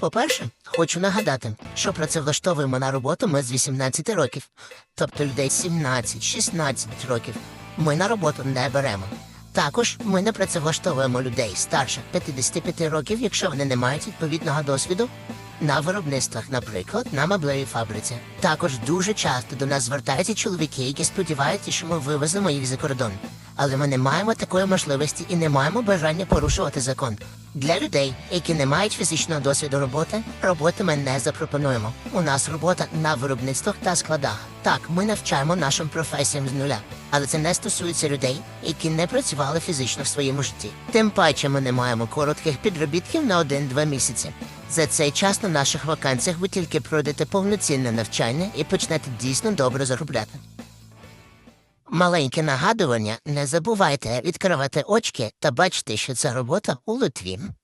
По-перше, хочу нагадати, що працевлаштовуємо на роботу ми з 18 років, тобто людей 17-16 років. Ми на роботу не беремо. Також ми не працевлаштовуємо людей старше 55 років, якщо вони не мають відповідного досвіду на виробництвах, наприклад, на меблевій фабриці. Також дуже часто до нас звертаються чоловіки, які сподіваються, що ми вивеземо їх за кордон. Але ми не маємо такої можливості і не маємо бажання порушувати закон. Для людей, які не мають фізичного досвіду роботи, роботи ми не запропонуємо. У нас робота на виробництвах та складах. Так, ми навчаємо нашим професіям з нуля, але це не стосується людей, які не працювали фізично в своєму житті. Тим паче ми не маємо коротких підробітків на один-два місяці. За цей час на наших вакансіях ви тільки пройдете повноцінне навчання і почнете дійсно добре заробляти. Маленьке нагадування: не забувайте відкривати очки та бачити, що це робота у Литві.